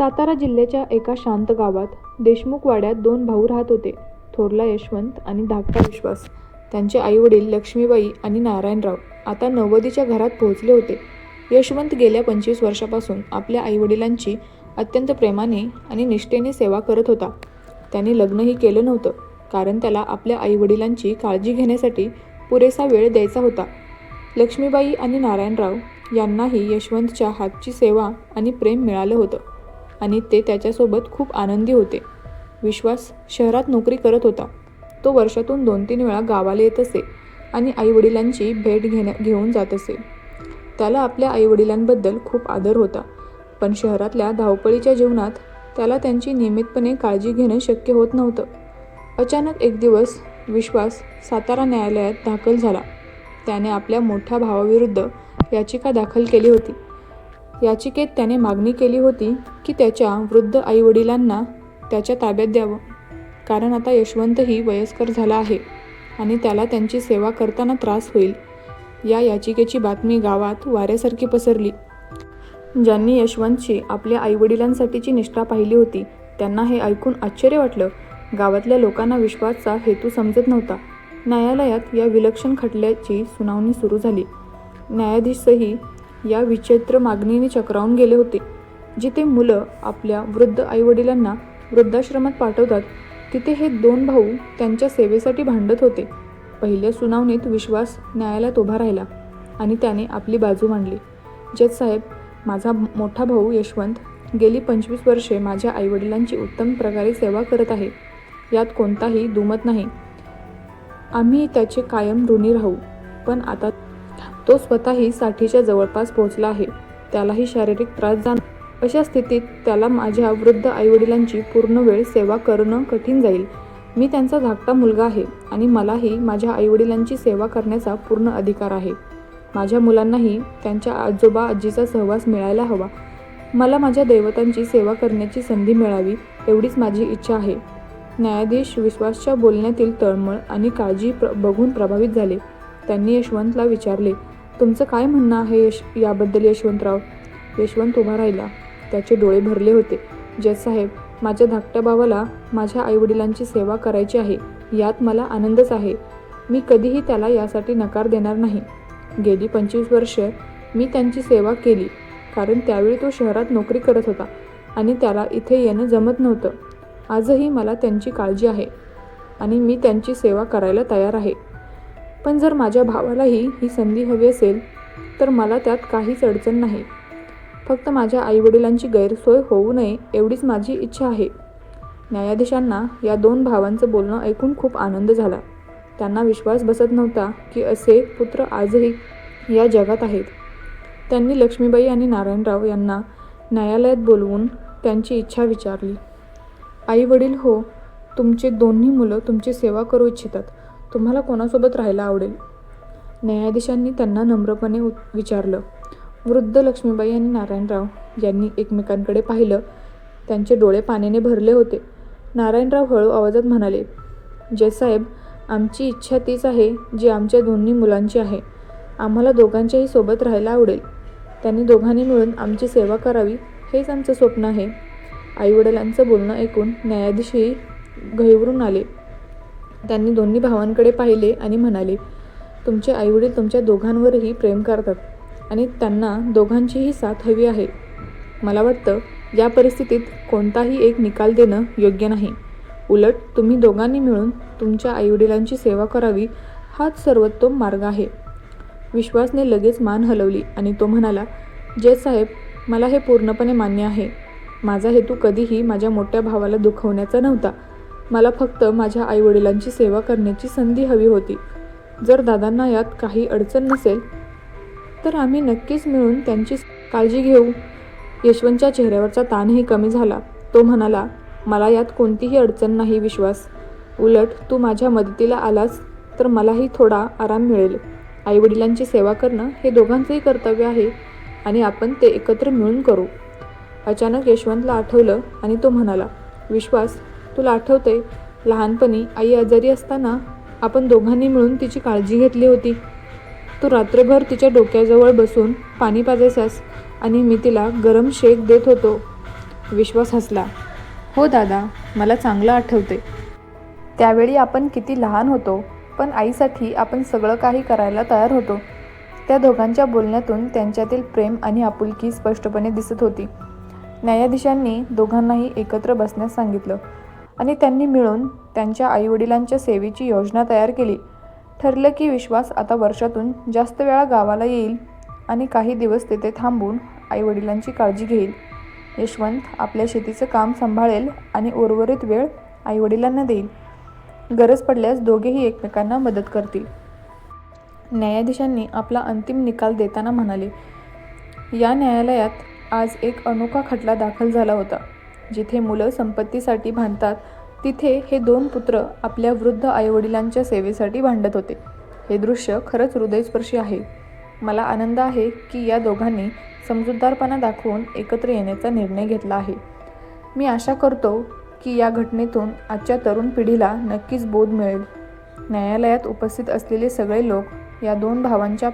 सातारा जिल्ह्याच्या एका शांत गावात देशमुख वाड्यात दोन भाऊ राहत होते थोरला यशवंत आणि धाकटा विश्वास. त्यांचे आईवडील लक्ष्मीबाई आणि नारायणराव आता नव्वदीच्या घरात पोहोचले होते. यशवंत गेल्या पंचवीस वर्षापासून आपल्या आईवडिलांची अत्यंत प्रेमाने आणि निष्ठेने सेवा करत होता. त्याने लग्नही केलं नव्हतं कारण त्याला आपल्या आईवडिलांची काळजी घेण्यासाठी पुरेसा वेळ द्यायचा होता. लक्ष्मीबाई आणि नारायणराव यांनाही यशवंतच्या हातची सेवा आणि प्रेम मिळालं होतं. आणि ते त्याच्यासोबत खूप आनंदी होते. विश्वास शहरात नोकरी करत होता. तो वर्षातून दोन तीन वेळा गावाला येत असे आणि आईवडिलांची भेट घेण्या घेऊन जात असे. त्याला आपल्या आईवडिलांबद्दल खूप आदर होता. पण शहरातल्या धावपळीच्या जीवनात त्याला त्यांची नियमितपणे काळजी घेणं शक्य होत नव्हतं. अचानक एक दिवस विश्वास सातारा न्यायालयात दाखल झाला. त्याने आपल्या मोठ्या भावाविरुद्ध याचिका दाखल केली होती. याचिकेत त्याने मागणी केली होती की त्याच्या वृद्ध आईवडिलांना त्याच्या ताब्यात द्यावं. कारण आता यशवंतही वयस्कर झाला आहे आणि त्याला त्यांची सेवा करताना त्रास होईल. या याचिकेची बातमी गावात वाऱ्यासारखी पसरली. ज्यांनी यशवंतची आपल्या आईवडिलांसाठीची निष्ठा पाहिली होती त्यांना हे ऐकून आश्चर्य वाटलं. गावातल्या लोकांना विश्वासचा हेतू समजत नव्हता. न्यायालयात या विलक्षण खटल्याची सुनावणी सुरू झाली. न्यायाधीशही या विचित्र मागणीने चक्रावून गेले होते. जिथे मुलं आपल्या वृद्ध आईवडिलांना वृद्धाश्रमात पाठवतात तिथे हे दोन भाऊ त्यांच्या सेवेसाठी भांडत होते. पहिल्या सुनावणीत विश्वास न्यायालयात उभा राहिला आणि त्याने आपली बाजू मांडली. जज साहेब माझा मोठा भाऊ यशवंत गेली पंचवीस वर्षे माझ्या आईवडिलांची उत्तम प्रकारे सेवा करत आहे. यात कोणताही दुमत नाही. आम्ही त्याचे कायम ऋणी राहू. पण आता तो स्वतःही साठीच्या जवळपास पोहोचला आहे. त्यालाही शारीरिक त्रास जाण अशा स्थितीत त्याला माझ्या वृद्ध आईवडिलांची पूर्ण वेळ सेवा करणं कठीण जाईल. मी त्यांचा धाकटा मुलगा आहे आणि मलाही माझ्या आईवडिलांची सेवा करण्याचा पूर्ण अधिकार आहे. माझ्या मुलांनाही त्यांच्या आजोबा आजीचा सहवास मिळायला हवा. मला माझ्या दैवतांची सेवा करण्याची संधी मिळावी एवढीच माझी इच्छा आहे. न्यायाधीश विश्वासच्या बोलण्यातील तळमळ आणि काळजी प्र बघून प्रभावित झाले. त्यांनी यशवंतला विचारले तुमचं काय म्हणणं आहे यश याबद्दल यशवंतराव? यशवंत उभा राहिला. त्याचे डोळे भरले होते. जजसाहेब माझ्या धाकट्या भावाला माझ्या आईवडिलांची सेवा करायची आहे. यात मला आनंदच आहे. मी कधीही त्याला यासाठी नकार देणार नाही. गेली पंचवीस वर्ष मी त्यांची सेवा केली कारण त्यावेळी तो शहरात नोकरी करत होता आणि त्याला इथे येणं जमत नव्हतं. आजही मला त्यांची काळजी आहे आणि मी त्यांची सेवा करायला तयार आहे. पण जर माझ्या भावालाही ही संधी हवी असेल तर मला त्यात काहीच अडचण नाही. फक्त माझ्या आईवडिलांची गैरसोय होऊ नये एवढीच माझी इच्छा आहे. न्यायाधीशांना या दोन भावांचं बोलणं ऐकून खूप आनंद झाला. त्यांना विश्वास बसत नव्हता की असे पुत्र आजही या जगात आहेत. त्यांनी लक्ष्मीबाई आणि नारायणराव यांना न्यायालयात बोलवून त्यांची इच्छा विचारली. आई वडील हो तुमचे दोन्ही मुलं तुमची सेवा करू इच्छितात. तुम्हाला कोणासोबत राहायला आवडेल? न्यायाधीशांनी त्यांना नम्रपणे विचारलं. वृद्ध लक्ष्मीबाई आणि नारायणराव यांनी एकमेकांकडे पाहिलं. त्यांचे डोळे पाण्याने भरले होते. नारायणराव हळू आवाजात म्हणाले जयसाहेब आमची इच्छा तीच आहे जी आमच्या दोन्ही मुलांची आहे. आम्हाला दोघांच्याही सोबत राहायला आवडेल. त्यांनी दोघांनी मिळून आमची सेवा करावी हेच आमचं स्वप्न आहे. आईवडिलांचं बोलणं ऐकून न्यायाधीशही घहिवरून आले. त्यांनी दोन्ही भावांकडे पाहिले आणि म्हणाले तुमचे आईवडील तुमच्या दोघांवरही प्रेम करतात आणि त्यांना दोघांचीही साथ हवी आहे. मला वाटतं या परिस्थितीत कोणताही एक निकाल देणं योग्य नाही. उलट तुम्ही दोघांनी मिळून तुमच्या आईवडिलांची सेवा करावी हाच सर्वोत्तम मार्ग आहे. विश्वासने लगेच मान हलवली आणि तो म्हणाला जय साहेब मला हे पूर्णपणे मान्य आहे. माझा हेतू कधीही माझ्या मोठ्या भावाला दुखवण्याचा नव्हता. मला फक्त माझ्या आईवडिलांची सेवा करण्याची संधी हवी होती. जर दादांना यात काही अडचण नसेल तर आम्ही नक्कीच मिळून त्यांची काळजी घेऊ. यशवंतच्या चेहऱ्यावरचा ताणही कमी झाला. तो म्हणाला मला यात कोणतीही अडचण नाही विश्वास. उलट तू माझ्या मदतीला आलास तर मलाही थोडा आराम मिळेल. आईवडिलांची सेवा करणं हे दोघांचंही कर्तव्य आहे आणि आपण ते एकत्र मिळून करू. अचानक यशवंतला आठवलं आणि तो म्हणाला विश्वास तुला आठवते लहानपणी आई आजारी असताना आपण दोघांनी मिळून तिची काळजी घेतली होती. तू रात्रभर तिच्या डोक्याजवळ बसून पाणी पाजायचास आणि मी तिला गरम शेक देत होतो. विश्वास हसला. हो दादा मला चांगलं आठवते त्यावेळी आपण किती लहान होतो पण आईसाठी आपण सगळं काही करायला तयार होतो. त्या दोघांच्या बोलण्यातून त्यांच्यातील प्रेम आणि आपुलकी स्पष्टपणे दिसत होती. न्यायाधीशांनी दोघांनाही एकत्र बसण्यास सांगितलं. आणि त्यांनी मिळून त्यांच्या आईवडिलांच्या सेवेची योजना तयार केली. ठरलं की विश्वास आता वर्षातून जास्त वेळा गावाला येईल आणि काही दिवस तेथे थांबून आईवडिलांची काळजी घेईल. यशवंत आपल्या शेतीचं काम सांभाळेल आणि उर्वरित वेळ आईवडिलांना देईल. गरज पडल्यास दोघेही एकमेकांना मदत करतील. न्यायाधीशांनी आपला अंतिम निकाल देताना म्हणाले या न्यायालयात आज एक अनोखा खटला दाखल झाला होता. जिथे मुलं संपत्तीसाठी भांडतात तिथे हे दोन पुत्र आपल्या वृद्ध आईवडिलांच्या सेवेसाठी भांडत होते. हे दृश्य खरंच हृदयस्पर्शी आहे. मला आनंद आहे की या दोघांनी समजूतदारपणा दाखवून एकत्र येण्याचा निर्णय घेतला आहे. मी आशा करतो की या घटनेतून आजच्या तरुण पिढीला नक्कीच बोध मिळेल. न्यायालयात उपस्थित असलेले सगळे लोक या दोन भावांच्या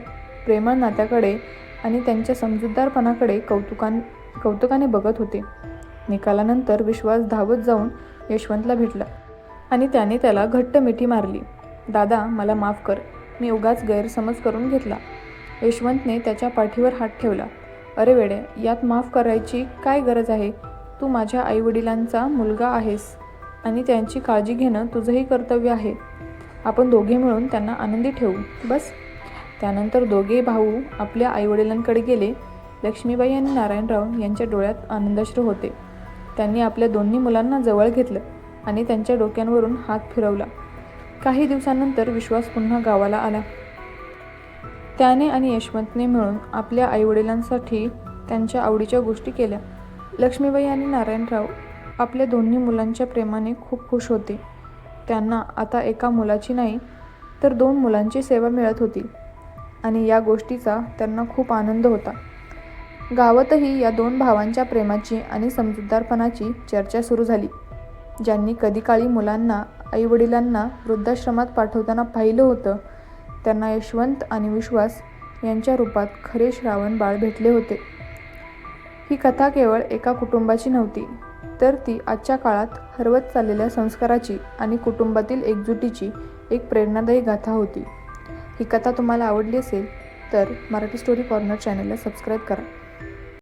प्रेमळ नात्याकडे आणि त्यांच्या समजूतदारपणाकडे कौतुकान कौतुकाने बघत होते. निकालानंतर विश्वास धावत जाऊन यशवंतला भेटला आणि त्याने त्याला घट्ट मिठी मारली. दादा मला माफ कर. मी उगाच गैरसमज करून घेतला. यशवंतने त्याच्या पाठीवर हात ठेवला. अरे वेडे यात माफ करायची काय गरज आहे? तू माझ्या आईवडिलांचा मुलगा आहेस आणि त्यांची काळजी घेणं तुझंही कर्तव्य आहे. आपण दोघे मिळून त्यांना आनंदी ठेवू बस. त्यानंतर दोघे भाऊ आपल्या आईवडिलांकडे गेले. लक्ष्मीबाई आणि नारायणराव यांच्या डोळ्यात आनंदाश्रू होते. त्यांनी आपल्या दोन्ही मुलांना जवळ घेतलं आणि त्यांच्या डोक्यांवरून हात फिरवला. काही दिवसांनंतर विश्वास पुन्हा गावाला आला. त्याने आणि यशवंतने मिळून आपल्या आईवडिलांसाठी त्यांच्या आवडीच्या गोष्टी केल्या. लक्ष्मीबाई आणि नारायणराव आपल्या दोन्ही मुलांच्या प्रेमाने खूप खुश होते. त्यांना आता एका मुलाची नाही तर दोन मुलांची सेवा मिळत होती आणि या गोष्टीचा त्यांना खूप आनंद होता. गावातही या दोन भावांच्या प्रेमाची आणि समजूतदारपणाची चर्चा सुरू झाली. ज्यांनी कधी काळी मुलांना आईवडिलांना वृद्धाश्रमात पाठवताना पाहिलं होतं त्यांना यशवंत आणि विश्वास यांच्या रूपात खरे श्रावण बाळ भेटले होते. ही कथा केवळ एका कुटुंबाची नव्हती तर ती आजच्या काळात हरवत चाललेल्या संस्काराची आणि कुटुंबातील एकजुटीची एक प्रेरणादायी गाथा होती. ही कथा तुम्हाला आवडली असेल तर मराठी स्टोरी कॉर्नर चॅनलला सबस्क्राईब करा.